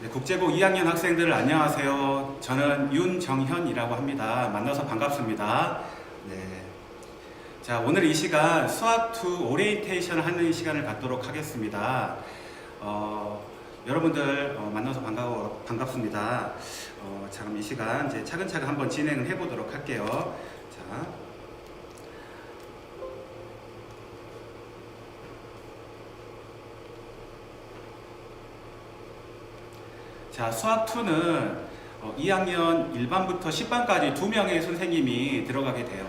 네, 국제고 2학년 학생들 안녕하세요. 저는 윤정현이라고 합니다. 만나서 반갑습니다. 네. 자, 오늘 이 시간 수학2 오리엔테이션을 하는 시간을 갖도록 하겠습니다. 어, 여러분들 어, 만나서 반가워, 반갑습니다. 어, 자, 그럼 이 시간 이제 차근차근 한번 진행을 해보도록 할게요. 자. 자, 수학 2는 어, 2학년 1반부터 10반까지 두 명의 선생님이 들어가게 돼요.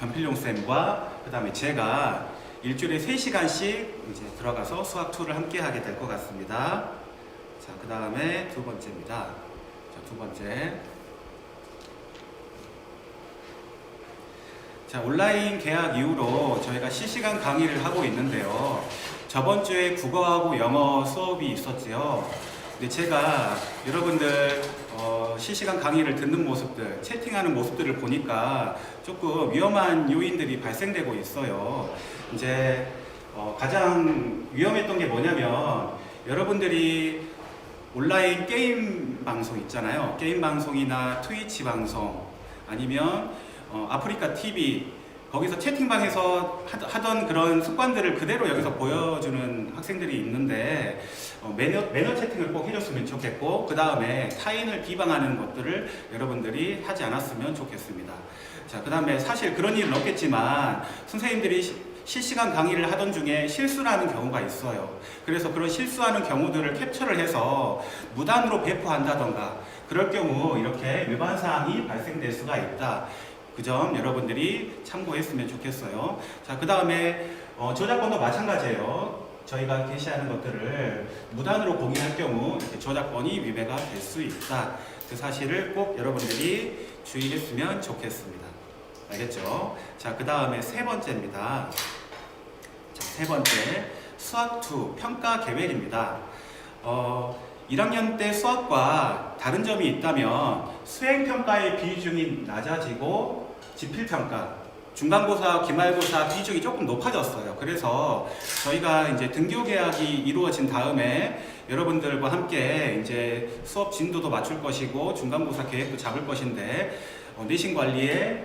변필용 쌤과 그 다음에 제가 일주일에 3시간씩 이제 들어가서 수학 2를 함께 하게 될 것 같습니다. 자, 그 다음에 두 번째입니다. 자, 두 번째. 자, 온라인 계약 이후로 저희가 실시간 강의를 하고 있는데요. 저번 주에 국어하고 영어 수업이 있었지요. 근데 제가 여러분들 어, 실시간 강의를 듣는 모습들, 채팅하는 모습들을 보니까 조금 위험한 요인들이 발생되고 있어요. 이제 어, 가장 위험했던 게 뭐냐면 여러분들이 온라인 게임 방송 있잖아요. 게임 방송이나 트위치 방송 아니면 어, 아프리카 TV 거기서 채팅방에서 하- 하던 그런 습관들을 그대로 여기서 보여주는 학생들이 있는데 어, 매너, 매너 채팅을 꼭 해줬으면 좋겠고 그 다음에 타인을 비방하는 것들을 여러분들이 하지 않았으면 좋겠습니다. 자, 그 다음에 사실 그런 일은 없겠지만 선생님들이 시- 실시간 강의를 하던 중에 실수를 하는 경우가 있어요. 그래서 그런 실수하는 경우들을 캡처를 해서 무단으로 배포한다던가 그럴 경우 이렇게 위반 사항이 발생될 수가 있다. 그 점 여러분들이 참고했으면 좋겠어요. 자, 그 다음에 어, 저작권도 마찬가지예요. 저희가 게시하는 것들을 무단으로 공유할 경우 저작권이 위배가 될 수 있다. 그 사실을 꼭 여러분들이 주의했으면 좋겠습니다. 알겠죠? 자, 그 다음에 세 번째입니다. 자, 세 번째 수학2 평가 계획입니다. 어, 1학년 때 수학과 다른 점이 있다면 수행 평가의 비중이 낮아지고 지필 평가, 중간고사, 기말고사 비중이 조금 높아졌어요. 그래서 저희가 이제 등교 계약이 이루어진 다음에 여러분들과 함께 이제 수업 진도도 맞출 것이고 중간고사 계획도 잡을 것인데 어, 내신 관리에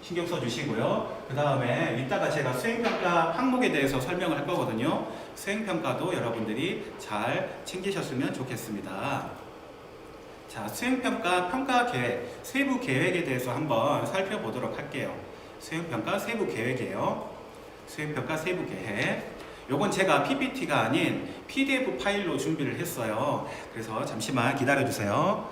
신경 써 주시고요. 그 다음에 이따가 제가 수행평가 항목에 대해서 설명을 할 거거든요. 수행평가도 여러분들이 잘 챙기셨으면 좋겠습니다. 자, 수행평가 평가 계획, 세부 계획에 대해서 한번 살펴보도록 할게요. 수행평가 세부 계획이에요. 수행평가 세부 계획. 요건 제가 PPT가 아닌 PDF 파일로 준비를 했어요. 그래서 잠시만 기다려 주세요.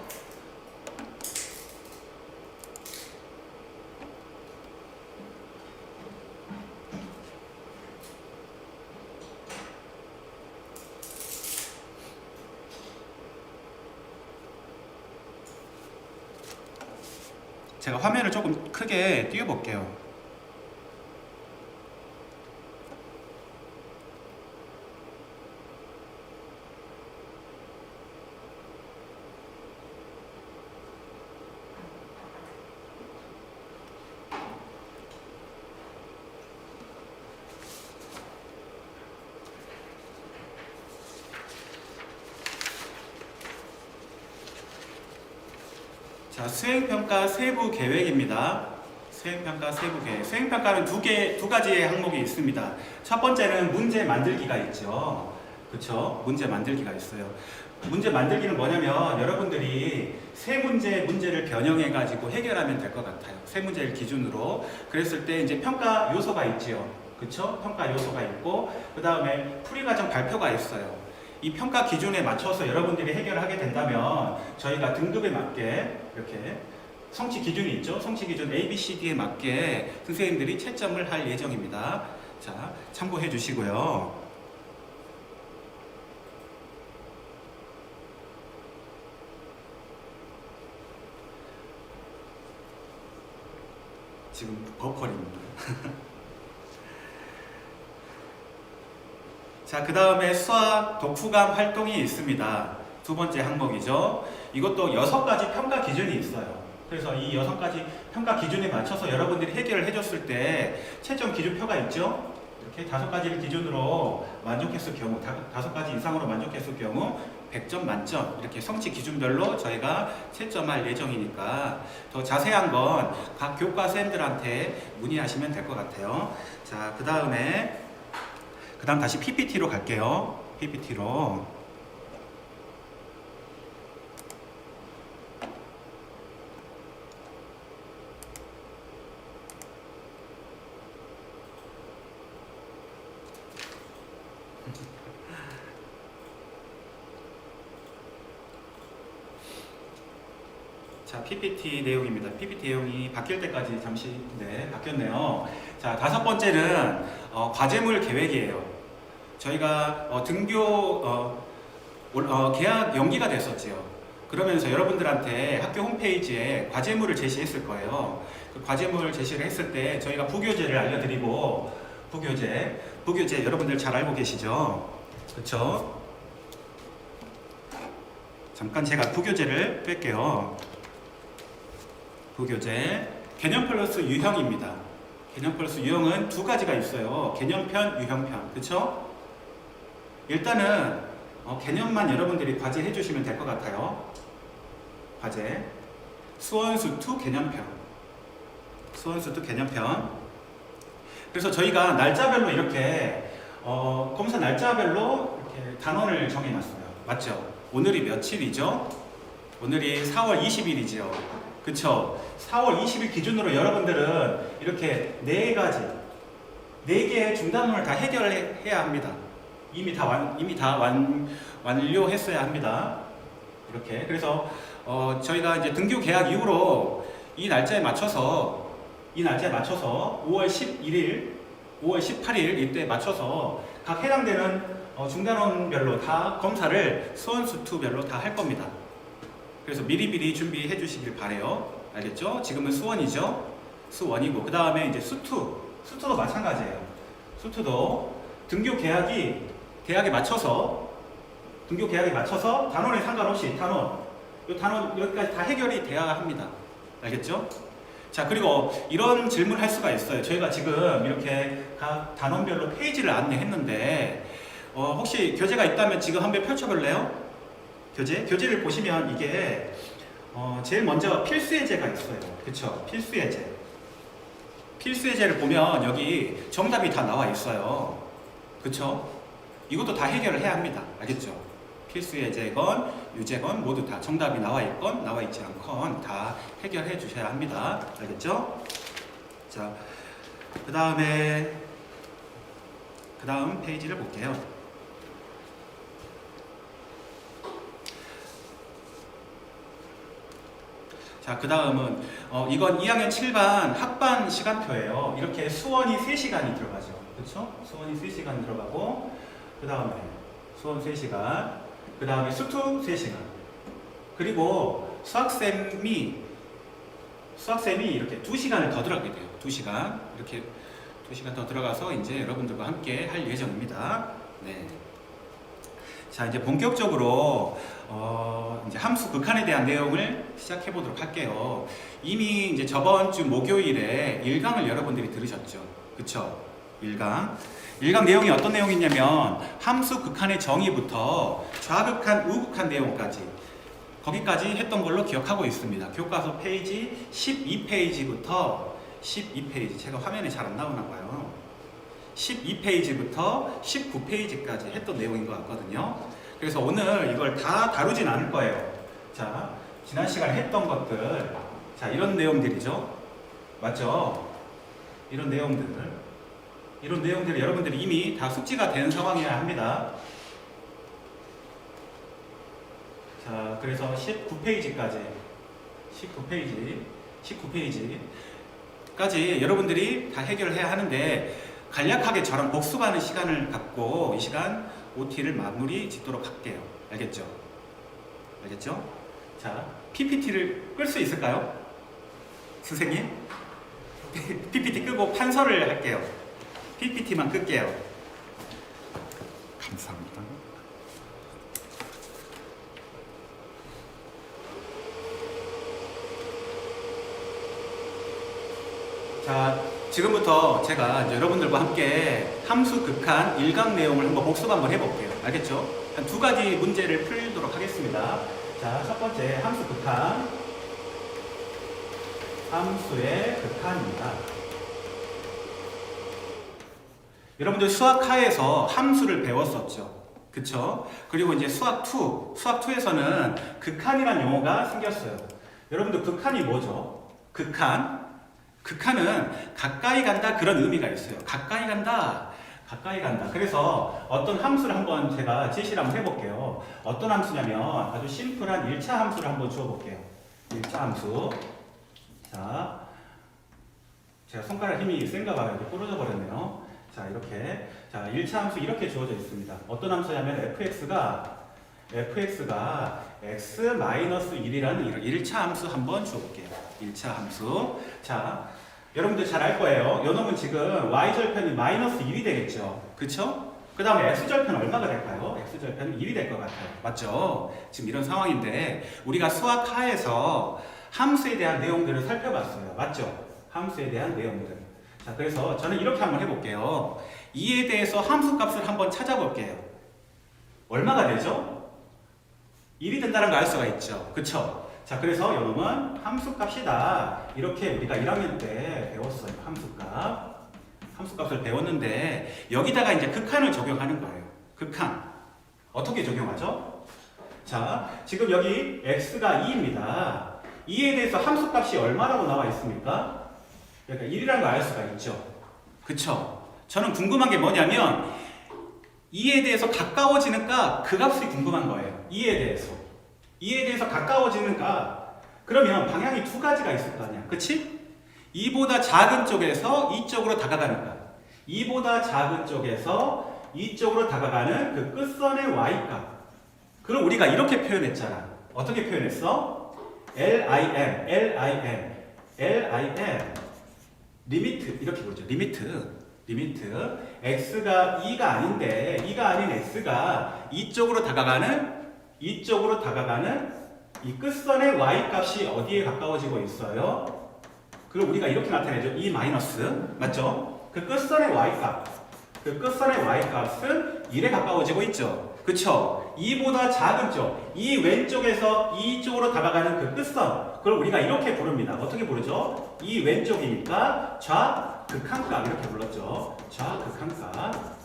제가 화면을 조금 크게 띄워볼게요. 자, 수행평가 세부 계획입니다. 수행평가 세부 계획. 수행평가는 두 개, 두 가지의 항목이 있습니다. 첫 번째는 문제 만들기가 있죠. 그쵸? 문제 만들기가 있어요. 문제 만들기는 뭐냐면 여러분들이 세 문제, 문제를 변형해 가지고 해결하면 될 것 같아요. 세 문제를 기준으로. 그랬을 때 이제 평가 요소가 있지요. 그쵸? 평가 요소가 있고, 그 다음에 풀이 과정 발표가 있어요. 이 평가 기준에 맞춰서 여러분들이 해결을 하게 된다면 저희가 등급에 맞게 이렇게 성취 기준이 있죠. 성취 기준 A, B, C, D에 맞게 선생님들이 채점을 할 예정입니다. 자, 참고해 주시고요. 지금 버퍼링 입니다. 자, 그 다음에 수학 독후감 활동이 있습니다. 두 번째 항목이죠. 이것도 여섯 가지 평가 기준이 있어요. 그래서 이 여섯 가지 평가 기준에 맞춰서 여러분들이 해결을 해줬을 때 채점 기준표가 있죠. 이렇게 다섯 가지를 기준으로 만족했을 경우, 다, 다섯 가지 이상으로 만족했을 경우 100점 만점 이렇게 성취 기준별로 저희가 채점할 예정이니까 더 자세한 건 각 교과생들한테 문의하시면 될 것 같아요. 자, 그 다음에 그 다음 다시 PPT로 갈게요. PPT로. 자, PPT 내용입니다. PPT 내용이 바뀔 때까지 잠시 네, 바뀌었네요. 자, 다섯 번째는 어, 과제물 계획이에요. 저희가 어, 등교 어, 올- 어, 계약 연기가 됐었지요. 그러면서 여러분들한테 학교 홈페이지에 과제물을 제시했을 거예요. 그 과제물 제시를 했을 때 저희가 부교재를 알려드리고 부교재, 부교재 여러분들 잘 알고 계시죠? 그렇죠? 잠깐 제가 부교재를 뺄게요. 부교재 개념 플러스 유형입니다. 개념 플러스 유형은 두 가지가 있어요. 개념편, 유형편. 그렇죠? 일단은 어, 개념만 여러분들이 과제해 주시면 될 것 같아요. 과제. 수원수 2 개념편. 수원수 2 개념편. 그래서 저희가 날짜별로 이렇게 어, 검사 날짜별로 이렇게 단원을 정해놨어요. 맞죠? 오늘이 며칠이죠? 오늘이 4월 20일이죠. 그쵸? 4월 20일 기준으로 여러분들은 이렇게 네 가지, 네 개의 중단원을 다 해결해야 합니다. 이미 다 완, 이미 다 완, 완료했어야 합니다. 이렇게. 그래서, 어, 저희가 이제 등교 계약 이후로 이 날짜에 맞춰서, 이 날짜에 맞춰서 5월 11일, 5월 18일 이때 맞춰서 각 해당되는 어, 중단원별로 다 검사를 수원수투별로 다 할 겁니다. 그래서 미리미리 준비해 주시길 바래요. 알겠죠? 지금은 수원이죠. 수원이고 그 다음에 이제 수투, 수투도 마찬가지예요. 수투도 등교 계약이 계약에 맞춰서 등교 계약에 맞춰서 단원에 상관없이 단원, 이 단원 여기까지 다 해결이 돼야 합니다. 알겠죠? 자 그리고 이런 질문을 할 수가 있어요. 저희가 지금 이렇게 각 단원별로 페이지를 안내했는데 어, 혹시 교재가 있다면 지금 한번 펼쳐볼래요? 교재? 교재를 보시면 이게 어, 제일 먼저 필수 예제가 있어요. 그쵸? 필수 예제. 필수 예제를 보면 여기 정답이 다 나와 있어요. 그쵸? 이것도 다 해결을 해야 합니다. 알겠죠? 필수 예제건 유제건 모두 다 정답이 나와 있건 나와 있지 않건 다 해결해 주셔야 합니다. 알겠죠? 자, 그 다음에 그 다음 페이지를 볼게요. 자, 그 다음은, 어, 이건 2학년 7반 학반 시간표예요. 이렇게 수원이 3시간이 들어가죠. 그쵸? 수원이 3시간 들어가고, 그 다음에 수원 3시간, 그 다음에 수투 3시간. 그리고 수학쌤이, 수학쌤이 이렇게 2시간을 더 들어가게 돼요. 2시간. 이렇게 2시간 더 들어가서 이제 여러분들과 함께 할 예정입니다. 네. 자, 이제 본격적으로 어, 이제 함수 극한에 대한 내용을 시작해 보도록 할게요. 이미 이제 저번 주 목요일에 1강을 여러분들이 들으셨죠. 그쵸? 1강. 1강 내용이 어떤 내용이냐면 함수 극한의 정의부터 좌극한, 우극한 내용까지 거기까지 했던 걸로 기억하고 있습니다. 교과서 페이지 12페이지부터 12페이지 제가 화면에 잘 안 나오나 봐요. 12페이지부터 19페이지까지 했던 내용인 것 같거든요. 그래서 오늘 이걸 다 다루진 않을 거예요. 자, 지난 시간에 했던 것들, 자, 이런 내용들이죠. 맞죠? 이런 내용들. 이런 내용들이 여러분들이 이미 다 숙지가 된 상황이어야 합니다. 자, 그래서 19페이지까지, 19페이지, 19페이지까지 여러분들이 다 해결해야 하는데, 간략하게 저랑 복습하는 시간을 갖고 이 시간 OT를 마무리 짓도록 할게요. 알겠죠? 알겠죠? 자, PPT를 끌 수 있을까요? 선생님? PPT 끄고 판서를 할게요. PPT만 끌게요. 감사합니다. 자, 지금부터 제가 여러분들과 함께 함수 극한 일강 내용을 한번 복습 한번 해볼게요. 알겠죠? 한 두 가지 문제를 풀도록 해보겠습니다. 자, 첫 번째 함수 극한. 함수의 극한입니다. 여러분들 수학하에서 함수를 배웠었죠. 그쵸? 그리고 이제 수학 2, 수학 2에서는 극한이라는 용어가 생겼어요. 여러분들 극한이 뭐죠? 극한. 극한은 가까이 간다 그런 의미가 있어요. 가까이 간다. 가까이 간다. 그래서 어떤 함수를 한번 제가 제시를 한번 해볼게요. 어떤 함수냐면 아주 심플한 1차 함수를 한번 주어볼게요. 1차 함수. 자, 제가 손가락 힘이 센가 봐요. 이렇게 부러져 버렸네요. 자, 이렇게. 자, 1차 함수 이렇게 주어져 있습니다. 어떤 함수냐면 fx가 fx가 x-1이라는 1차 함수 한번 주어볼게요. 1차 함수. 자, 여러분들 잘 알 거예요. 요 놈은 지금 y절편이 마이너스 1이 되겠죠. 그쵸? 그 다음에 x절편 얼마가 될까요? x절편은 1이 될 것 같아요. 맞죠? 지금 이런 상황인데 우리가 수학 하에서 함수에 대한 내용들을 살펴봤어요. 맞죠? 함수에 대한 내용들. 자, 그래서 저는 이렇게 한번 해볼게요. 2에 대해서 함수 값을 한번 찾아볼게요. 얼마가 되죠? 1이 된다는 걸 알 수가 있죠. 그쵸? 자, 그래서 여러분 함수 값이다. 이렇게 우리가 1학년 때 배웠어요. 함수 값. 함수 값을 배웠는데 여기다가 이제 극한을 적용하는 거예요. 극한. 어떻게 적용하죠? 자, 지금 여기 x가 2입니다. 2에 대해서 함수 값이 얼마라고 나와 있습니까? 그러니까 1이라는 걸 알 수가 있죠. 그쵸? 저는 궁금한 게 뭐냐면 2에 대해서 가까워지는 값, 그 값이 궁금한 거예요. 2에 대해서. 2에 대해서 가까워지는 값. 그러면 방향이 두 가지가 있을 거 아니야. 그치? 2보다 작은 쪽에서 이쪽으로 다가가는 값. 2보다 작은 쪽에서 이쪽으로 다가가는 그 끝선의 y값. 그럼 우리가 이렇게 표현했잖아. 어떻게 표현했어? LIM, LIM, LIM. 리미트 이렇게 부르죠. 리미트. 리미트 x가 2가 아닌데 2가 아닌 x가 이쪽으로 다가가는 이쪽으로 다가가는 이 끝선의 y 값이 어디에 가까워지고 있어요? 그럼 우리가 이렇게 나타내죠. 2 마이너스 맞죠? 그 끝선의 y 값, 그 끝선의 y 값은 1에 가까워지고 있죠. 그쵸? 2보다 작은 쪽, 이 왼쪽에서 이쪽으로 다가가는 그 끝선, 그걸 우리가 이렇게 부릅니다. 어떻게 부르죠? 이 왼쪽이니까 좌극한값 이렇게 불렀죠. 좌극한값.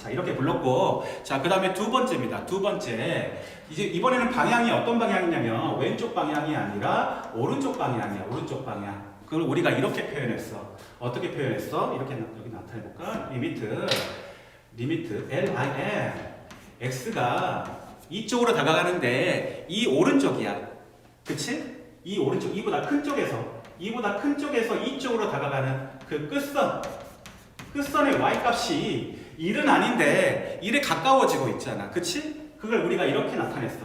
자 이렇게 불렀고 자 그 다음에 두 번째입니다 두 번째 이제 이번에는 방향이 어떤 방향이냐면 왼쪽 방향이 아니라 오른쪽 방향이야 오른쪽 방향 그걸 우리가 이렇게 표현했어 어떻게 표현했어 이렇게 나- 여기 나타내볼까 리미트 리미트 LIM X가 이쪽으로 다가가는데 이 오른쪽이야 그치? 이 오른쪽 이보다 큰 쪽에서 이보다 큰 쪽에서 이쪽으로 다가가는 그 끝선 끝선의 y 값이 1은 아닌데 1에 가까워지고 있잖아. 그치? 그걸 우리가 이렇게 나타냈어.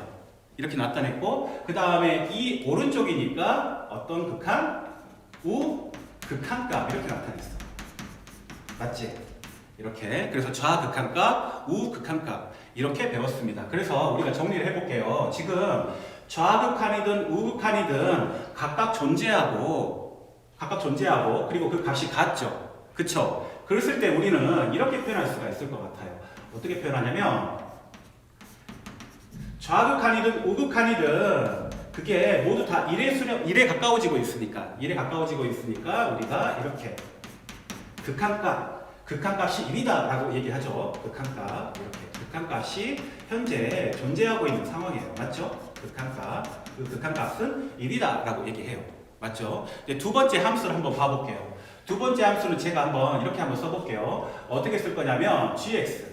이렇게 나타냈고 그 다음에 이 오른쪽이니까 어떤 극한? 우 극한값 이렇게 나타냈어. 맞지? 이렇게 그래서 좌 극한값, 우 극한값 이렇게 배웠습니다. 그래서 우리가 정리를 해볼게요. 지금 좌극한이든 우극한이든 각각 존재하고 각각 존재하고 그리고 그 값이 같죠. 그쵸? 그랬을 때 우리는 이렇게 표현할 수가 있을 것 같아요. 어떻게 표현하냐면 좌극한이든 우극한이든 그게 모두 다 1에 수렴 1에 가까워지고 있으니까 1에 가까워지고 있으니까 우리가 이렇게 극한값 극한값이 1이다라고 얘기하죠. 극한값 이렇게 극한값이 현재 존재하고 있는 상황이에요. 맞죠? 극한값 그 극한값은 1이다라고 얘기해요. 맞죠? 이제 두 번째 함수를 한번 봐볼게요. 두 번째 함수는 제가 한번 이렇게 한번 써볼게요. 어떻게 쓸 거냐면 gx,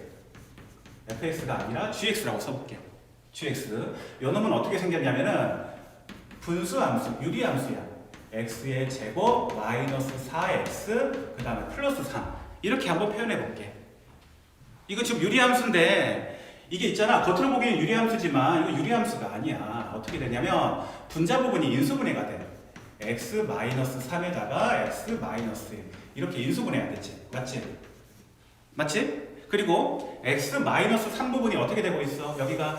fx가 아니라 gx라고 써볼게요. Gx. 요 놈은 어떻게 생겼냐면은 분수 함수, 유리 함수야. x의 제곱 마이너스 4x 그 다음에 플러스 3 이렇게 한번 표현해 볼게. 이거 지금 유리 함수인데 이게 있잖아 겉으로 보기엔 유리 함수지만 이거 유리 함수가 아니야. 어떻게 되냐면 분자 부분이 인수분해가 돼. x 마이너스 3에다가 x 마이너스 1 이렇게 인수분해야 되지 맞지? 맞지? 그리고 x 마이너스 3 부분이 어떻게 되고 있어? 여기가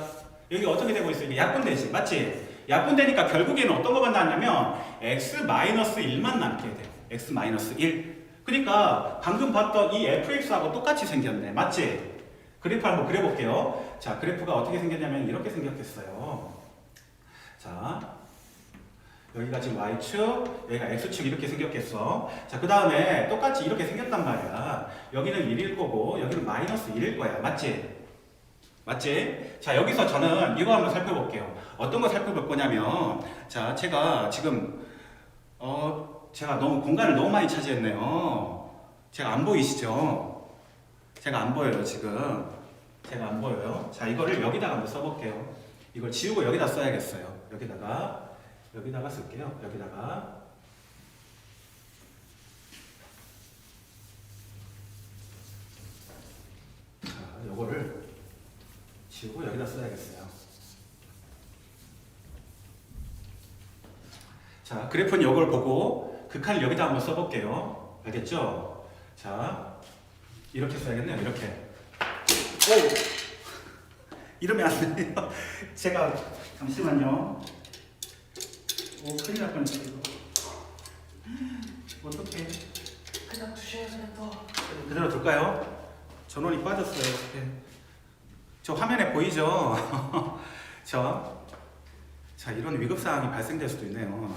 여기 어떻게 되고 있어? 이게 약분되지 맞지? 약분되니까 결국에는 어떤 것만 나왔냐면 x 마이너스 1만 남게 돼 x 마이너스 1 그러니까 방금 봤던 이 fx하고 똑같이 생겼네 맞지? 그래프 한번 그려볼게요 자, 그래프가 어떻게 생겼냐면 이렇게 생겼겠어요. 자, 여기가 지금 Y축, 여기가 X축 이렇게 생겼겠어. 자, 그 다음에 똑같이 이렇게 생겼단 말이야. 여기는 1일 거고, 여기는 마이너스 1일 거야. 맞지? 맞지? 자, 여기서 저는 이거 한번 살펴볼게요. 어떤 거 살펴볼 거냐면, 자, 제가 지금, 어, 제가 너무 공간을 너무 많이 차지했네요. 제가 안 보이시죠? 제가 안 보여요, 지금. 제가 안 보여요. 자, 이거를 여기다가 한번 써볼게요. 이걸 지우고 여기다 써야겠어요. 여기다가, 여기다가 쓸게요. 여기다가. 자, 요거를 지우고 여기다 써야겠어요. 자, 그래프는 이걸 보고 극한을 여기다 한번 써볼게요. 알겠죠? 자, 이렇게 써야겠네요. 이렇게. 오! 이러면 안 돼요. 제가, 잠시만요. 오, 큰일 날 뻔했어, 이거. 어떡해. 그냥 두셔야 또. 그대로 둘까요? 전원이 빠졌어요. 어떡해. 저 화면에 보이죠? 저. 자, 이런 위급사항이 발생될 수도 있네요.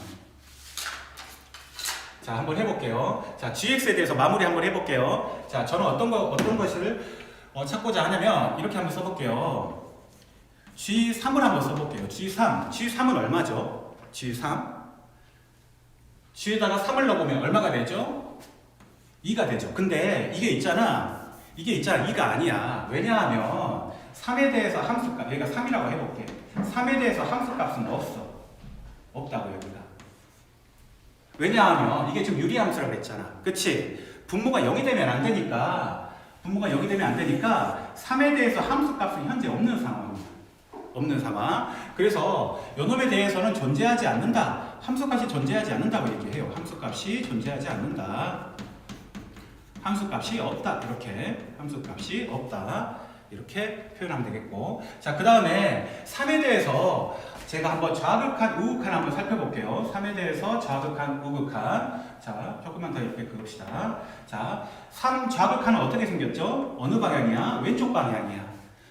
자, 한번 해볼게요. 자, GX에 대해서 마무리 한번 해볼게요. 자, 저는 어떤 거, 어떤 것을 어, 찾고자 하냐면, 이렇게 한번 써볼게요. G3을 한번 써볼게요. G3. G3은 얼마죠? G3. G에다가 3을 넣어보면 얼마가 되죠? 2가 되죠. 근데 이게 있잖아. 이게 있잖아. 2가 아니야. 왜냐하면 3에 대해서 함수값, 여기가 3이라고 해볼게. 3에 대해서 함수값은 없어. 없다고 여기가. 왜냐하면 이게 지금 유리함수라고 했잖아. 그치? 분모가 0이 되면 안 되니까 분모가 0이 되면 안 되니까 3에 대해서 함수값은 현재 없는 상황이야. 없는 상황. 그래서 요놈에 대해서는 존재하지 않는다. 함수값이 존재하지 않는다고 얘기해요. 함수값이 존재하지 않는다. 함수값이 없다. 이렇게 함수값이 없다. 이렇게 표현하면 되겠고. 자, 그 다음에 3에 대해서 제가 한번 좌극한, 우극한 한번 살펴볼게요. 3에 대해서 좌극한, 우극한. 자, 조금만 더 이렇게 그읍시다. 자, 3 좌극한은 어떻게 생겼죠? 어느 방향이야? 왼쪽 방향이야.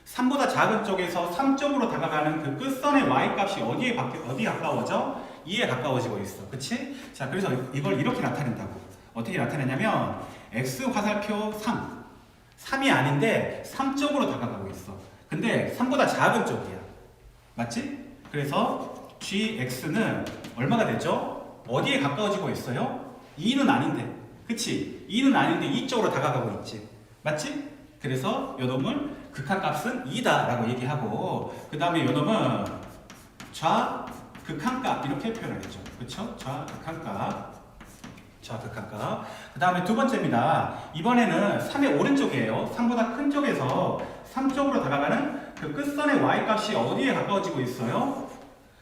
3보다 작은 쪽에서 3쪽으로 다가가는 그 끝선의 y 값이 어디에 바뀌, 어디에 가까워져? 2에 가까워지고 있어. 그치? 자, 그래서 이걸 이렇게 나타낸다고. 어떻게 나타내냐면, x 화살표 3. 3이 아닌데 3 쪽으로 다가가고 있어. 근데 3보다 작은 쪽이야. 맞지? 그래서 gx는 얼마가 되죠? 어디에 가까워지고 있어요? 2는 아닌데. 그치? 2는 아닌데 2쪽으로 다가가고 있지. 맞지? 그래서 요 놈을 극한값은 2다 라고 얘기하고 그 다음에 요 놈은 좌 극한값 이렇게 표현하겠죠. 그쵸? 좌 극한값 좌극한값 그 다음에 두 번째입니다. 이번에는 3의 오른쪽이에요. 3보다 큰 쪽에서 3쪽으로 다가가는 그 끝선의 y값이 어디에 가까워지고 있어요?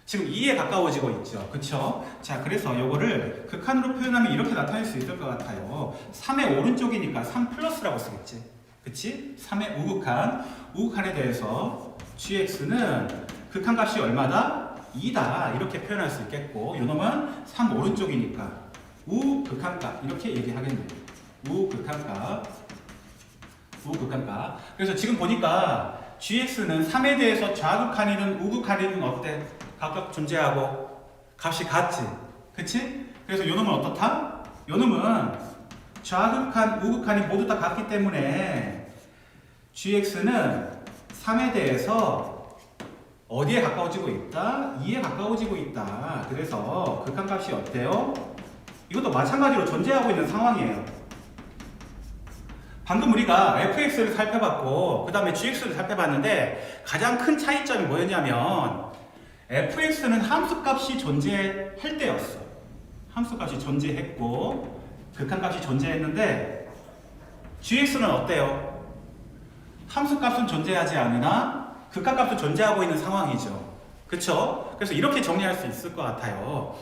지금 2에 가까워지고 있죠. 그쵸? 자, 그래서 요거를 극한으로 표현하면 이렇게 나타낼 수 있을 것 같아요. 3의 오른쪽이니까 3 플러스라고 쓰겠지. 그치? 3의 우극한. 우극한에 대해서 gx는 극한값이 얼마다? 2다. 이렇게 표현할 수 있겠고, 요놈은 3 오른쪽이니까 우극한값. 이렇게 얘기하겠네요. 우극한값. 우극한값. 그래서 지금 보니까 gx는 3에 대해서 좌극한이든 우극한이든 어때? 각각 존재하고 값이 같지. 그치? 그래서 요 놈은 어떻다? 요 놈은 좌극한, 우극한이 모두 다 같기 때문에 gx는 3에 대해서 어디에 가까워지고 있다? 2에 가까워지고 있다. 그래서 극한값이 어때요? 이것도 마찬가지로 존재하고 있는 상황이에요. 방금 우리가 fx를 살펴봤고 그 다음에 gx를 살펴봤는데 가장 큰 차이점이 뭐였냐면 fx는 함수값이 존재할 때였어. 함수값이 존재했고 극한값이 존재했는데 gx는 어때요? 함수값은 존재하지 않으나 극한값도 존재하고 있는 상황이죠. 그쵸? 그래서 이렇게 정리할 수 있을 것 같아요.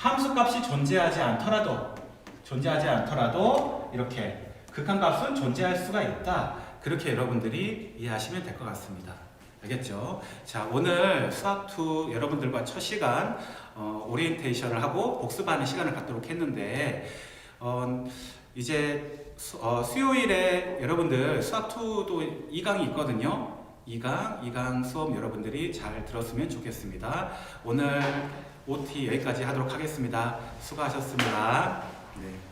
함수값이 존재하지 않더라도 존재하지 않더라도 이렇게 극한값은 존재할 수가 있다. 그렇게 여러분들이 이해하시면 될 것 같습니다. 알겠죠? 자, 오늘 수학2 여러분들과 첫 시간 어, 오리엔테이션을 하고 복습하는 시간을 갖도록 했는데 어, 이제 수, 어, 수요일에 여러분들 수학2도 2강이 있거든요. 2강, 2강 수업 여러분들이 잘 들었으면 좋겠습니다. 오늘 OT 여기까지 하도록 하겠습니다. 수고하셨습니다. 네.